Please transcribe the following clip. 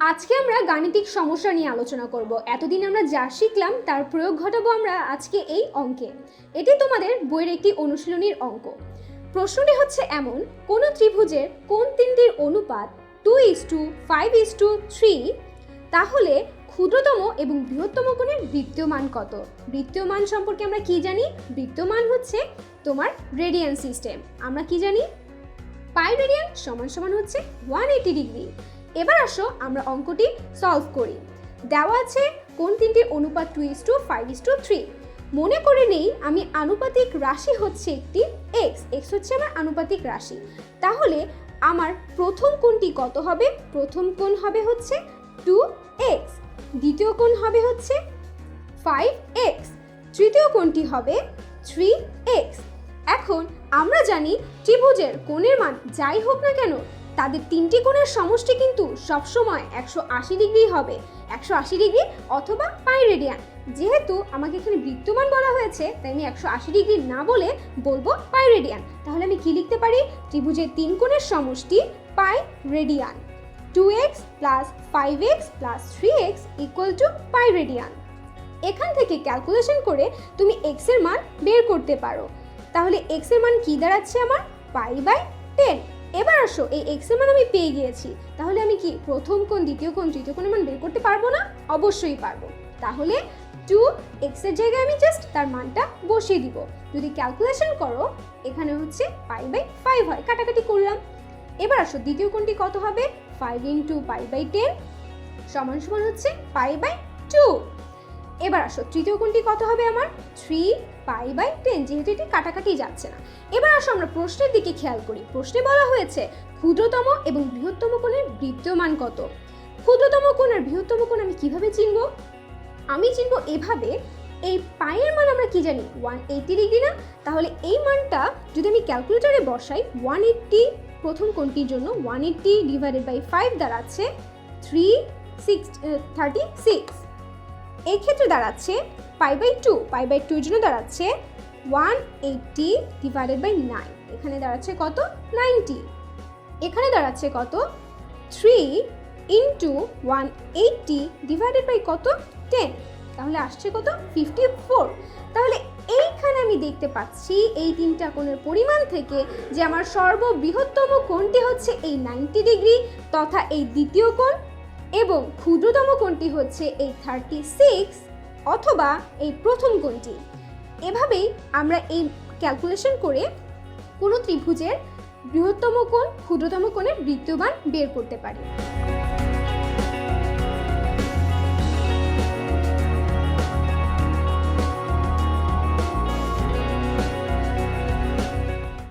আজকে আমরা গাণিতিক সমস্যা নিয়ে আলোচনা করব। এতদিন আমরা যা শিখলাম, তার প্রয়োগ ঘটাবো আমরা আজকে এই অঙ্কে। এটি তোমাদের বইয়ের একটি অনুশীলনীর অঙ্ক। প্রশ্নটি হচ্ছে এমন, কোন ত্রিভুজের কোন তিনটির অনুপাত two is two five is two three তাহলে ক্ষুদ্রতম এবং বৃহত্তম কোণের বৃত্তীয় মান কত? বৃত্তীয় মান সম্পর্কে আমরা কি জানি? বৃত্তীয় মান হচ্ছে তোমার রেডিয়ান সিস্টেম আমরা কি জানি? পাই রেডিয়ান সমান সমান হচ্ছে ওয়ান এইটি ডিগ্রি এবার আসো আমরা অঙ্কটি সলভ করি। দেওয়া আছে কোন তিনটির অনুপাত two is two five is two three মনে করে নেই আমি আনুপাতিক রাশি হচ্ছে একটি এক্স এক্স হচ্ছে আমার আনুপাতিক রাশি। তাহলে আমার প্রথম কোণটি কত হবে? প্রথম কোণ হবে হচ্ছে টু এক্স দ্বিতীয় কোণ হবে হচ্ছে ফাইভ এক্স তৃতীয় কোণটি হবে থ্রি এক্স এখন আমরা জানি ত্রিভুজের কোণের মান যাই হোক না কেন তাদের তিনটি কোণের সমষ্টি কিন্তু সবসময় একশো আশি ডিগ্রি হবে, একশো আশি ডিগ্রি অথবা পাই রেডিয়ান যেহেতু আমাকে এখানে বৃত্তমান বলা হয়েছে, তাই আমি একশো আশি ডিগ্রি না বলে বলব পাই রেডিয়ান তাহলে আমি কি লিখতে পারি? ত্রিভুজের তিন কোণের সমষ্টি pi radian two x plus five x plus three x equal to pi radian এখান থেকে ক্যালকুলেশন করে তুমি এক্সের মান বের করতে পারো। তাহলে এক্সের মান কি দাঁড়াচ্ছে আমার? Pi by ten. এবার আসো, এই এক্সের মান আমি পেয়ে গিয়েছি। তাহলে আমি কি প্রথম কোণ, দ্বিতীয় কোণ, তৃতীয় কোণের মান বের করতে পারব না? অবশ্যই পারব। তাহলে টু এক্সের জায়গায় আমি জাস্ট তার মানটা বসিয়ে দিব। যদি ক্যালকুলেশন করো, এখানে হচ্ছে পাই বাই ফাইভ হয়, কাটাকাটি করলাম। এবার আসো, দ্বিতীয় কোণটি কত হবে? Five into pi by ten সমান সমান হচ্ছে পাই বাই টু এবার আসো, তৃতীয় কোণটি কত হবে আমার? থ্রি পাই বাই টেন যেহেতু এটি কাটাকাটি যাচ্ছে না। এবার আসো আমরা প্রশ্নের দিকে খেয়াল করি। প্রশ্নে বলা হয়েছে, ক্ষুদ্রতম এবং বৃহত্তম কোণের বৃত্তীয় মান কত? ক্ষুদ্রতম কোণ আর বৃহত্তম কোণ আমি কীভাবে চিনব? আমি চিনব এভাবে, এই পায়ের মান আমরা কি জানি? ওয়ান এইটি ডিগ্রি না? তাহলে এই মানটা যদি আমি ক্যালকুলেটরে বসাই ওয়ান এইট্টি প্রথম কোণটির জন্য one eighty divided by five দাঁড়াচ্ছে থ্রি সিক্স থার্টি সিক্স এই ক্ষেত্রে দাঁড়াচ্ছে pi by two, pi by টুর জন্য দাঁড়াচ্ছে one eighty divided by nine. এখানে দাঁড়াচ্ছে কত? নাইনটি। এখানে দাঁড়াচ্ছে কত? Three into one eighty divided by কত? টেন। তাহলে আসছে কত? Fifty four. তাহলে এইখানে আমি দেখতে পাচ্ছি এই তিনটা কোণের পরিমাণ থেকে যে আমার সর্ববৃহত্তম কোণটি হচ্ছে এই নাইনটি ডিগ্রি তথা এই দ্বিতীয় কোণ এবং ক্ষুদ্রতম কোণটি হচ্ছে এই থার্টি সিক্স অথবা এই প্রথম কোণটি। এভাবেই আমরা এই ক্যালকুলেশন করে কোনো ত্রিভুজের বৃহত্তম কোণ, ক্ষুদ্রতম কোণের বৃত্তমান বের করতে পারি।